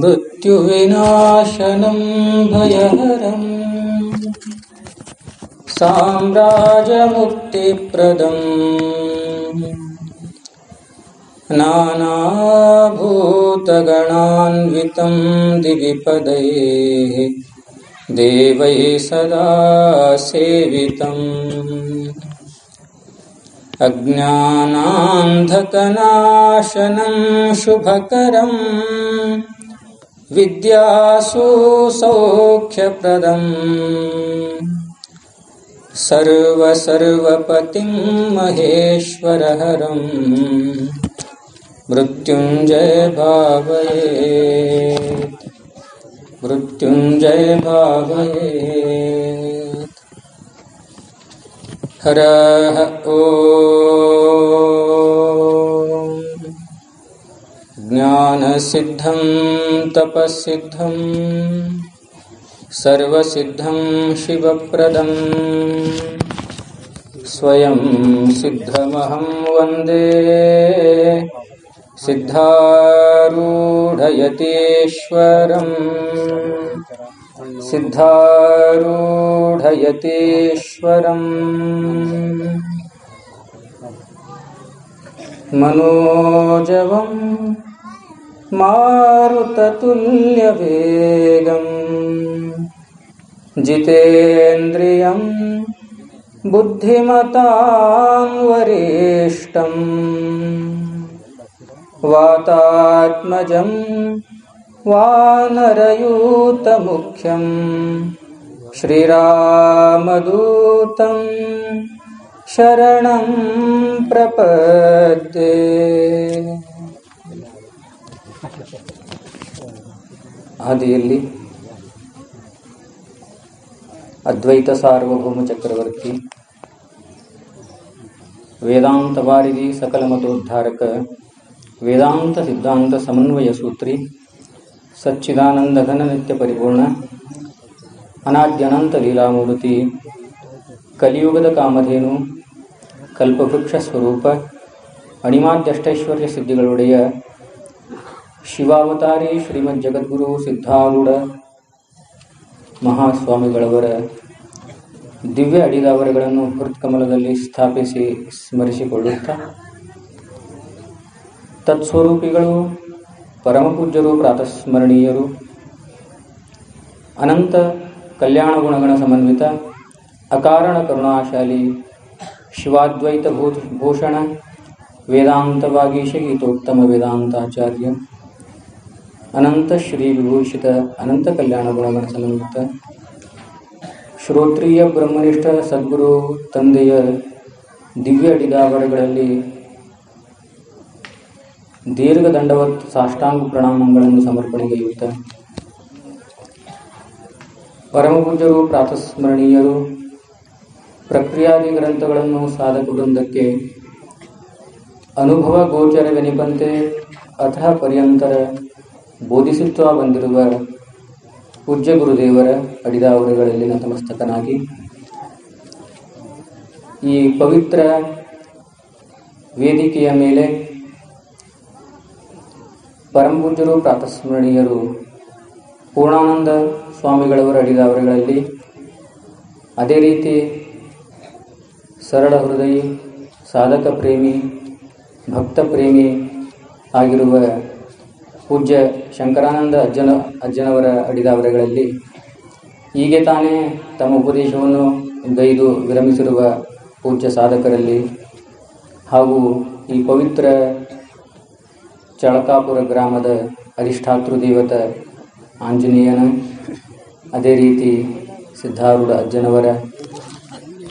मृत्युविनाशनं भयहरम्। साम्राज्यमुक्तिप्रदम्। नानाभूतगणान्वितं दिविपदैः। देवैः सदा सेवितम्। अज्ञानान्धकनाशनं शुभकरम् विद्यासु सौख्यप्रदम्। सर्वसर्वपतिं महेश्वरहरम्। मृत्युञ्जय मृत्युञ्जय भावयेत् हरः ॐ ज्ञानसिद्धं तपःसिद्धं सर्वसिद्धं शिवप्रदम् स्वयं सिद्धमहं वन्दे। सिद्धारूढयतीश्वरम् सिद्धारूढयतीश्वरम् मनोजवं मारुततुल्यवेगम् जितेन्द्रियं बुद्धिमतां वरिष्ठम् वातात्मजं वानरयूतमुख्यं श्रीरामदूतं शरणं प्रपद्ये ಆದಿಯಲ್ಲಿ ಅದ್ವೈತ ಸಾರ್ವಭೌಮ ಚಕ್ರವರ್ತಿ, ವೇದಾಂತ ವಾರಿಧಿ ಸಕಲ ಮತೋದ್ಧಾರಕ, ವೇದಾಂತ ಸಿದ್ಧಾಂತ ಸಮನ್ವಯ ಸೂತ್ರಿ, ಸಚ್ಚಿದಾನಂದ ಘನ ನಿತ್ಯ ಪರಿಪೂರ್ಣ ಅನಾದ್ಯನಂತ ಲೀಲಾಮೂರ್ತಿ, ಕಲಿಯುಗದ ಕಾಮಧೇನು, ಕಲ್ಪವೃಕ್ಷ ಸ್ವರೂಪ, ಅಣಿಮಾದ್ಯಷ್ಟೈಶ್ವರ್ಯ ಸಿದ್ಧಿಗಳೊಡೆಯ ಶಿವಾವತಾರಿ ಶ್ರೀಮದ್ ಜಗದ್ಗುರು ಸಿದ್ಧಾರೂಢ ಮಹಾಸ್ವಾಮಿಗಳವರ ದಿವ್ಯ ಅಡಿದಾವರಗಳನ್ನು ಹೃತ್ಕಮಲದಲ್ಲಿ ಸ್ಥಾಪಿಸಿ ಸ್ಮರಿಸಿಕೊಳ್ಳುತ್ತಾ, ತತ್ಸ್ವರೂಪಿಗಳು ಪರಮಪೂಜ್ಯರು, ಪ್ರಾತಸ್ಮರಣೀಯರು, ಅನಂತ ಕಲ್ಯಾಣ ಗುಣಗಣ ಸಮನ್ವಿತ, ಅಕಾರಣ ಕರುಣಾಶಾಲಿ, ಶಿವಾದ್ವೈತ ಭೂ ಭೂಷಣ ವೇದಾಂತ ವಾಗೀಶ ಗೀತೋತ್ತಮ ವೇದಾಂತಾಚಾರ್ಯ ಅನಂತ ಶ್ರೀ ವಿಭೂಷಿತ ಅನಂತ ಕಲ್ಯಾಣ ಸಮನ್ವಿತ ಶ್ರೋತ್ರಿಯ ಬ್ರಹ್ಮನಿಷ್ಠ ಸದ್ಗುರು ತಂದೆಯ ದಿವ್ಯ ಅಡಿದಾವರಗಳಲ್ಲಿ ದೀರ್ಘ ದಂಡವತ್ ಸಾಷ್ಟಾಂಗ ಪ್ರಣಾಮಗಳನ್ನು ಸಮರ್ಪಣೆಗೈಯುತ್ತ ಪರಮಪೂಜ್ಯರು, ಪ್ರಾತಸ್ಮರಣೀಯರು, ಪ್ರಕ್ರಿಯಾದಿ ಗ್ರಂಥಗಳನ್ನು ಸಾಧಕ ವೃಂದಕ್ಕೆ ಅನುಭವ ಗೋಚರವೆನಿಪಂತೆ ಅಥ ಪರ್ಯಂತರ ಬೋಧಿಸುತ್ತಾ ಬಂದಿರುವ ಪೂಜ್ಯ ಗುರುದೇವರ ಅಡಿದಾವರುಗಳಲ್ಲಿ ನತಮಸ್ತಕನಾಗಿ ಈ ಪವಿತ್ರ ವೇದಿಕೆಯ ಮೇಲೆ ಪರಂಪೂಜರು ಪ್ರಾತಸ್ಮರಣೀಯರು, ಪೂರ್ಣಾನಂದ ಸ್ವಾಮಿಗಳವರ ಅಡಿದಾವರುಗಳಲ್ಲಿ ಅದೇ ರೀತಿ ಸರಳ ಹೃದಯಿ, ಸಾಧಕ ಪ್ರೇಮಿ, ಭಕ್ತ ಪ್ರೇಮಿ ಆಗಿರುವ ಪೂಜ್ಯ ಶಂಕರಾನಂದ ಅಜ್ಜನ, ಅಜ್ಜನವರ ಅಡಿದಾವರಗಳಲ್ಲಿ ಹೀಗೆ ತಾನೇ ತಮ್ಮ ಉಪದೇಶವನ್ನು ಗೈದು ವಿರಮಿಸಿರುವ ಪೂಜ್ಯ ಸಾಧಕರಲ್ಲಿ ಹಾಗೂ ಈ ಪವಿತ್ರ ಚಳಕಾಪುರ ಗ್ರಾಮದ ಅರಿಷ್ಠಾತೃ ದೇವತ ಆಂಜನೇಯನ, ಅದೇ ರೀತಿ ಸಿದ್ಧಾರೂಢ ಅಜ್ಜನವರ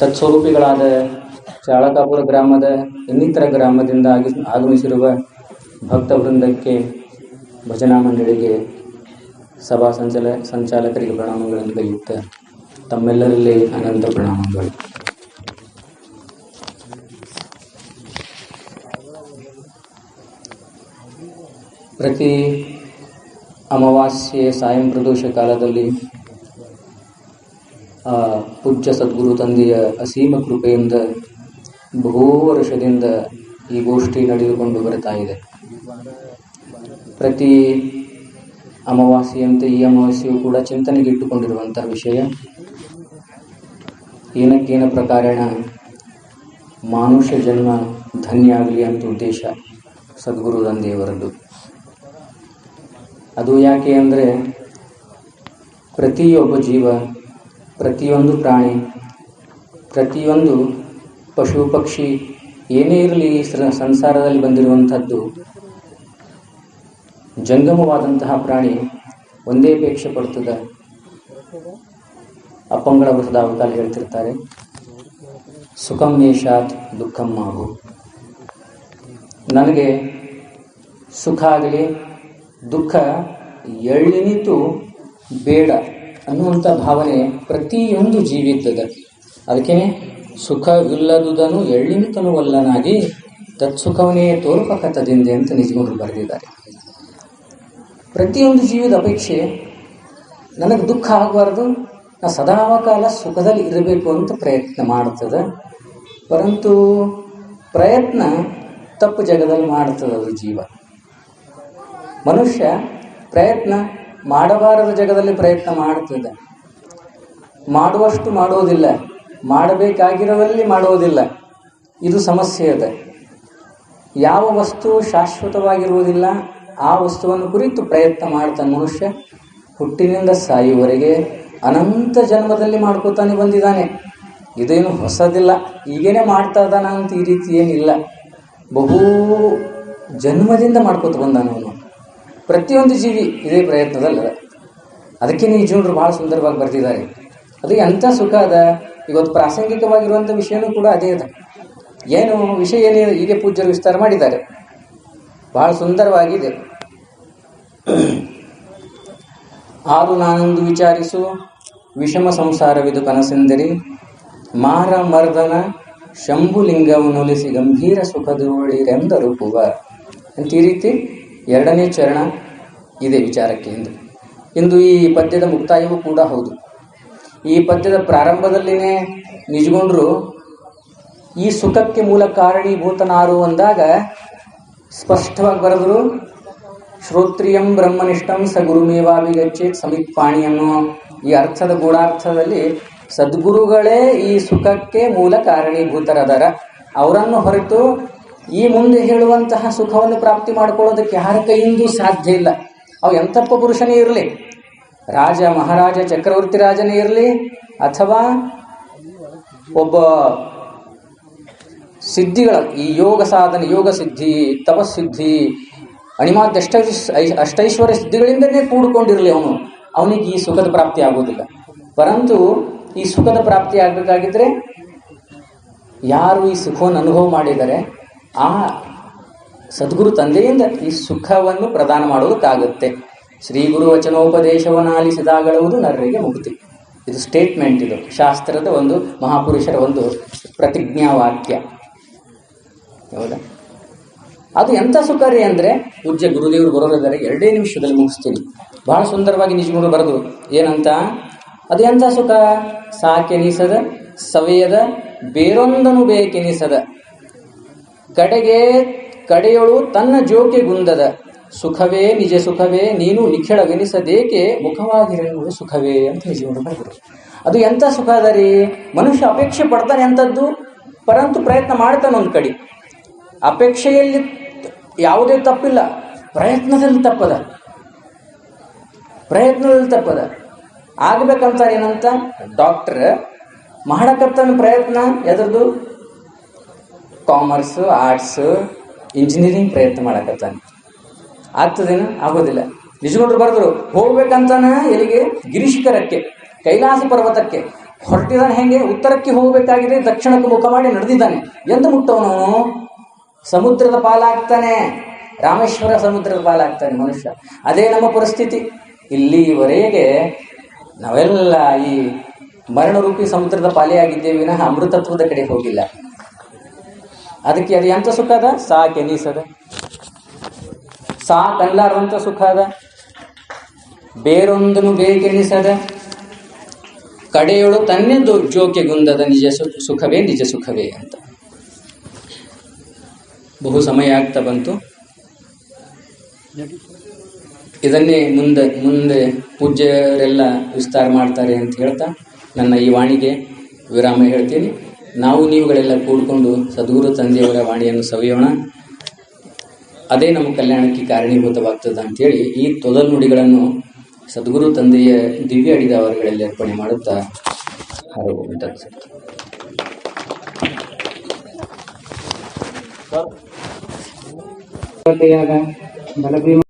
ತತ್ಸ್ವರೂಪಿಗಳಾದ ಚಾಳಕಾಪುರ ಗ್ರಾಮದ ಇನ್ನಿತರ ಗ್ರಾಮದಿಂದ ಆಗಿ ಆಗಮಿಸಿರುವ ಭಕ್ತ ವೃಂದಕ್ಕೆ ಭಜನಾ ಮಂಡಳಿಗೆ ಸಭಾ ಸಂಚಲ, ಸಂಚಾಲಕರಿಗೆ ಪ್ರಣಾಮಗಳನ್ನು ಕೈಯುತ್ತ ತಮ್ಮೆಲ್ಲರಲ್ಲಿ ಅನಂತ ಪ್ರಣಾಮಗಳು. ಪ್ರತಿ ಅಮಾವಾಸ್ಯೆ ಸಾಯಂ ಪ್ರದೋಷ ಕಾಲದಲ್ಲಿ, ಆ, ಪೂಜ್ಯ ಸದ್ಗುರು ತಂದೆಯ ಅಸೀಮ ಕೃಪೆಯಿಂದ ಬಹು ವರ್ಷದಿಂದ ಈ ಗೋಷ್ಠಿ ನಡೆದುಕೊಂಡು ಬರ್ತಾ ಇದೆ. ಪ್ರತಿ ಅಮಾವಾಸ್ಯೆಯಂತೆ ಈ ಅಮಾವಾಸ್ಯೆಯು ಕೂಡ ಚಿಂತನೆಗೆ ಇಟ್ಟುಕೊಂಡಿರುವಂತಹ ವಿಷಯ. ಏನಕ್ಕೇನ ಪ್ರಕಾರೇಣ ಮಾನುಷ್ಯ ಜನ್ಮ ಧನ್ಯ ಆಗಲಿ ಅಂತ ಉದ್ದೇಶ ಸದ್ಗುರು ತಂದೆಯವರದ್ದು ಅದು ಯಾಕೆ ಅಂದರೆ ಪ್ರತಿಯೊಬ್ಬ ಜೀವ, ಪ್ರತಿಯೊಂದು ಪ್ರಾಣಿ, ಪ್ರತಿಯೊಂದು ಪಶು ಪಕ್ಷಿ ಏನೇ ಇರಲಿ ಈ ಸಂಸಾರದಲ್ಲಿ ಬಂದಿರುವಂಥದ್ದು ಜಂಗಮವಾದಂತಹ ಪ್ರಾಣಿ ಒಂದೇ ಅಪೇಕ್ಷೆ ಪಡ್ತದೆ ಅಪ್ಪಂಗಳ ವೃತದಾವಕಾಲ ಹೇಳ್ತಿರ್ತಾರೆ. ಸುಖಂ ಮೇಷಾತ್ ದುಃಖಂ ಮಾವು ನನಗೆ ಸುಖ ಆಗಲಿ, ದುಃಖ ಎಳ್ಳಿನಿತು ಬೇಡ ಅನ್ನುವಂಥ ಭಾವನೆ ಪ್ರತಿಯೊಂದು ಜೀವಿದ್ದದ ಅದಕ್ಕೆ ಸುಖವಿಲ್ಲದುದನ್ನು ಎಳ್ಳಿನಿತನು ವಲ್ಲನಾಗಿ ತತ್ಸುಖವನೇ ತೋರ್ಪಕತದಿಂದೆ ಅಂತ ನಿಜಗೊಂಡು ಬರೆದಿದ್ದಾರೆ. ಪ್ರತಿಯೊಂದು ಜೀವದ ಅಪೇಕ್ಷೆ, ನನಗೆ ದುಃಖ ಆಗಬಾರ್ದು, ನಾ ಸದಾಕಾಲ ಸುಖದಲ್ಲಿ ಇರಬೇಕು ಅಂತ ಪ್ರಯತ್ನ ಮಾಡ್ತದೆ. ಪರಂತು ಪ್ರಯತ್ನ ತಪ್ಪು ಜಗದಲ್ಲಿ ಮಾಡ್ತದೆ ಅದು ಜೀವ. ಮನುಷ್ಯ ಪ್ರಯತ್ನ ಮಾಡಬಾರದ ಜಗದಲ್ಲಿ ಪ್ರಯತ್ನ ಮಾಡ್ತದೆ. ಮಾಡುವಷ್ಟು ಮಾಡೋದಿಲ್ಲ, ಮಾಡಬೇಕಾಗಿರೋದಲ್ಲಿ ಮಾಡೋದಿಲ್ಲ. ಇದು ಸಮಸ್ಯೆ ಇದೆ ಯಾವ ವಸ್ತು ಶಾಶ್ವತವಾಗಿರುವುದಿಲ್ಲ ಆ ವಸ್ತುವನ್ನು ಕುರಿತು ಪ್ರಯತ್ನ ಮಾಡ್ತಾನೆ ಮನುಷ್ಯ ಹುಟ್ಟಿನಿಂದ ಸಾಯುವವರೆಗೆ ಅನಂತ ಜನ್ಮದಲ್ಲಿ ಮಾಡ್ಕೋತಾನೆ ಬಂದಿದ್ದಾನೆ. ಇದೇನು ಹೊಸದಿಲ್ಲ. ಈಗೇನೆ ಮಾಡ್ತಾ ಇದ್ದಾನ ಅಂತ ಈ ರೀತಿ ಏನಿಲ್ಲ. ಬಹು ಜನ್ಮದಿಂದ ಮಾಡ್ಕೋತ ಬಂದಾನ ಅವನು. ಪ್ರತಿಯೊಂದು ಜೀವಿ ಇದೇ ಪ್ರಯತ್ನದಲ್ಲ ಅದಕ್ಕೆ ಈ ಜೀವನರು ಬಹಳ ಸುಂದರವಾಗಿ ಬರ್ತಿದ್ದಾರೆ ಅದು ಎಂಥ ಸುಖ ಅದ. ಇವತ್ತು ಪ್ರಾಸಂಗಿಕವಾಗಿರುವಂಥ ವಿಷಯನೂ ಕೂಡ ಅದೇ ಅದ. ಏನು ವಿಷಯ ಏನಿದೆ? ಹೀಗೆ ಪೂಜ್ಯರು ವಿಸ್ತಾರ ಮಾಡಿದ್ದಾರೆ. ಬಹಳ ಸುಂದರವಾಗಿದೆ. ಆರು ನಾನೊಂದು ವಿಚಾರಿಸು. ವಿಷಮ ಸಂಸಾರವಿದು ಕನಸೆಂದರಿ. ಮಾರ ಮರ್ದನ ಶಂಭುಲಿಂಗವನ್ನೊಲಿಸಿ ಗಂಭೀರ ಸುಖದೊಳಿರೆಂದರು ಪುವ ಅಂತ ಈ ರೀತಿ ಎರಡನೇ ಚರಣ ಇದೆ ವಿಚಾರಕ್ಕೆ ಎಂದು ಇಂದು ಈ ಪದ್ಯದ ಮುಕ್ತಾಯವೂ ಕೂಡ ಹೌದು. ಈ ಪದ್ಯದ ಪ್ರಾರಂಭದಲ್ಲಿನೇ ನಿಜಗೊಂಡ್ರು, ಈ ಸುಖಕ್ಕೆ ಮೂಲ ಕಾರಣೀಭೂತನಾರು ಅಂದಾಗ ಸ್ಪಷ್ಟವಾಗಿ ಬರೆದ್ರು ಶ್ರೋತ್ರಿಯಂ ಬ್ರಹ್ಮನಿಷ್ಠಂ ಸ ಗುರುಮೇವಾಭಿಗಚ್ಚೇತ್ ಸಮಿತ್ಪಾಣಿ ಅನ್ನೋ ಈ ಅರ್ಥದ ಗೂಢಾರ್ಥದಲ್ಲಿ ಸದ್ಗುರುಗಳೇ ಈ ಸುಖಕ್ಕೆ ಮೂಲ ಕಾರಣೀಭೂತರದರ. ಅವರನ್ನು ಹೊರತು ಈ ಮುಂದೆ ಹೇಳುವಂತಹ ಸುಖವನ್ನು ಪ್ರಾಪ್ತಿ ಮಾಡಿಕೊಳ್ಳೋದಕ್ಕೆ ಯಾರ ಕೈಯಿಂದೂ ಸಾಧ್ಯ ಇಲ್ಲ. ಅವು ಎಂತಪ್ಪ ಪುರುಷನೇ ಇರಲಿ? ರಾಜ, ಮಹಾರಾಜ, ಚಕ್ರವರ್ತಿ ರಾಜನೇ ಇರಲಿ? ಅಥವಾ ಒಬ್ಬ ಸಿದ್ಧಿಗಳ, ಈ ಯೋಗ ಸಾಧನೆ, ಯೋಗ ಸಿದ್ಧಿ, ತಪಸ್ಸಿದ್ಧಿ ಅಣಿಮಾದ ಅಷ್ಟ ಅಷ್ಟೈಶ್ವರ್ಯ ಸಿದ್ಧಿಗಳಿಂದನೇ ಕೂಡಿಕೊಂಡಿರಲಿ ಅವನು. ಅವನಿಗೆ ಈ ಸುಖದ ಪ್ರಾಪ್ತಿ ಆಗೋದಿಲ್ಲ ಪರಂತು ಈ ಸುಖದ ಪ್ರಾಪ್ತಿ ಆಗಬೇಕಾಗಿದ್ರೆ ಯಾರು ಈ ಸುಖವನ್ನು ಅನುಭವ ಮಾಡಿದರೆ ಆ ಸದ್ಗುರು ತಂದೆಯಿಂದ ಈ ಸುಖವನ್ನು ಪ್ರದಾನ ಮಾಡುವುದಕ್ಕಾಗುತ್ತೆ. ಶ್ರೀ ಗುರು ವಚನೋಪದೇಶವನ್ನು ಆಲಿಸಿದಾಗಳುವುದು ನರರಿಗೆ ಮುಕ್ತಿ. ಇದು ಸ್ಟೇಟ್ಮೆಂಟ್ ಇದು. ಶಾಸ್ತ್ರದ ಒಂದು ಮಹಾಪುರುಷರ ಒಂದು ಪ್ರತಿಜ್ಞಾ ವಾಕ್ಯ ಹೌದಾ? ಅದು ಎಂಥ ಸುಖ ರೀ ಅಂದರೆ ಪೂಜ್ಯ ಗುರುದೇವರು ಬರೋರಿದ್ದಾರೆ, ಎರಡೇ ನಿಮಿಷದಲ್ಲಿ ಮುಗಿಸ್ತೀನಿ. ಬಹಳ ಸುಂದರವಾಗಿ ನಿಜಗುರು ಬರೆದು, ಏನಂತ? ಅದು ಎಂಥ ಸುಖ? ಸಾಕೆನಿಸದ ಸವೆಯದ ಬೇರೊಂದನು ಬೇಕೆನಿಸದ ಕಡೆಗೆ ಕಡೆಯೊಳು ತನ್ನ ಜೋಕೆ ಗುಂದದ. ಸುಖವೇ ನಿಜ ಸುಖವೇ, ನೀನು ನಿಖಿಳವೆನಿಸದೇಕೆ ಮುಖವಾಗಿರಲು ಸುಖವೇ ಅಂತ ನಿಜಗುರು ಬರೆದರು. ಅದು ಎಂಥ ಸುಖ ಅದರಿ ಮನುಷ್ಯ ಅಪೇಕ್ಷೆ ಪಡ್ತಾನೆ ಅಂಥದ್ದು ಪರಂತು ಪ್ರಯತ್ನ ಮಾಡ್ತಾನೆ ಒಂದು ಕಡೆ. ಅಪೇಕ್ಷೆಯಲ್ಲಿ ಯಾವುದೇ ತಪ್ಪಿಲ್ಲ. ಪ್ರಯತ್ನದಲ್ಲಿ ತಪ್ಪದ. ಪ್ರಯತ್ನದಲ್ಲಿ ತಪ್ಪದ. ಆಗಬೇಕಂತ ಏನಂತ? ಡಾಕ್ಟರ್ ಮಾಡಕತ್ತನ ಪ್ರಯತ್ನ ಎದ್ರದ್ದು ಕಾಮರ್ಸ್ ಆರ್ಟ್ಸ್ ಇಂಜಿನಿಯರಿಂಗ್ ಪ್ರಯತ್ನ ಮಾಡಕತ್ತಾನೆ. ಆಗ್ತದೇನು? ಆಗೋದಿಲ್ಲ. ನಿಜಗೊಂಡ್ರು ಬರೆದ್ರು, ಹೋಗ್ಬೇಕಂತಾನ ಎಲ್ಲಿಗೆ? ಗಿರೀಶ್ಕರಕ್ಕೆ ಕೈಲಾಸ ಪರ್ವತಕ್ಕೆ. ಹೊರಟಿದಾನೆ ಹೆಂಗೆ? ಉತ್ತರಕ್ಕೆ ಹೋಗಬೇಕಾಗಿದೆ, ದಕ್ಷಿಣಕ್ಕೆ ಮುಖ ಮಾಡಿ ನಡೆದಿದ್ದಾನೆ. ಎಂದು ಮುಟ್ಟವನು? ಸಮುದ್ರದ ಪಾಲಾಗ್ತಾನೆ. ರಾಮೇಶ್ವರ ಸಮುದ್ರದ ಪಾಲಾಗ್ತಾನೆ ಮನುಷ್ಯ. ಅದೇ ನಮ್ಮ ಪರಿಸ್ಥಿತಿ. ಇಲ್ಲಿವರೆಗೆ ನಾವೆಲ್ಲ ಈ ಮರಣರೂಪಿ ಸಮುದ್ರದ ಪಾಲೆಯಾಗಿದ್ದೇವೆ ವಿನಃ ಅಮೃತತ್ವದ ಕಡೆ ಹೋಗಿಲ್ಲ. ಅದಕ್ಕೆ ಅದು ಎಂಥ ಸುಖ ಅದ? ಸಾಕೆನಿಸದ ಸಾಕನ್ಲಾರ್ದಂಥ ಸುಖ ಅದ. ಬೇರೊಂದನು ಬೇಕೆನಿಸದ ಕಡೆಯೊಳು ತನ್ನೆಂದು ಜೋಕೆ ಗುಂದದ ನಿಜ ಸುಖವೇ ನಿಜ ಸುಖವೇ ಅಂತ. ಬಹು ಸಮಯ ಆಗ್ತಾ ಬಂತು. ಇದನ್ನೇ ಮುಂದೆ ಮುಂದೆ ಪೂಜ್ಯರೆಲ್ಲ ವಿಸ್ತಾರ ಮಾಡ್ತಾರೆ ಅಂತ ಹೇಳ್ತಾ ನನ್ನ ಈ ವಾಣಿಗೆ ವಿರಾಮ ಹೇಳ್ತೀನಿ. ನಾವು ನೀವುಗಳೆಲ್ಲ ಕೂಡಿಕೊಂಡು ಸದ್ಗುರು ತಂದೆಯವರ ವಾಣಿಯನ್ನು ಸವಿಯೋಣ. ಅದೇ ನಮ್ಮ ಕಲ್ಯಾಣಕ್ಕೆ ಕಾರಣೀಭೂತವಾಗ್ತದೆ ಅಂತೇಳಿ ಈ ತೊದಲ್ ನುಡಿಗಳನ್ನು ಸದ್ಗುರು ತಂದೆಯ ದಿವ್ಯ ಅಡಿದವರುಗಳಲ್ಲಿ ಅರ್ಪಣೆ ಮಾಡುತ್ತಾ ಹಾರಬಹುದು ಸರ್ está preparada.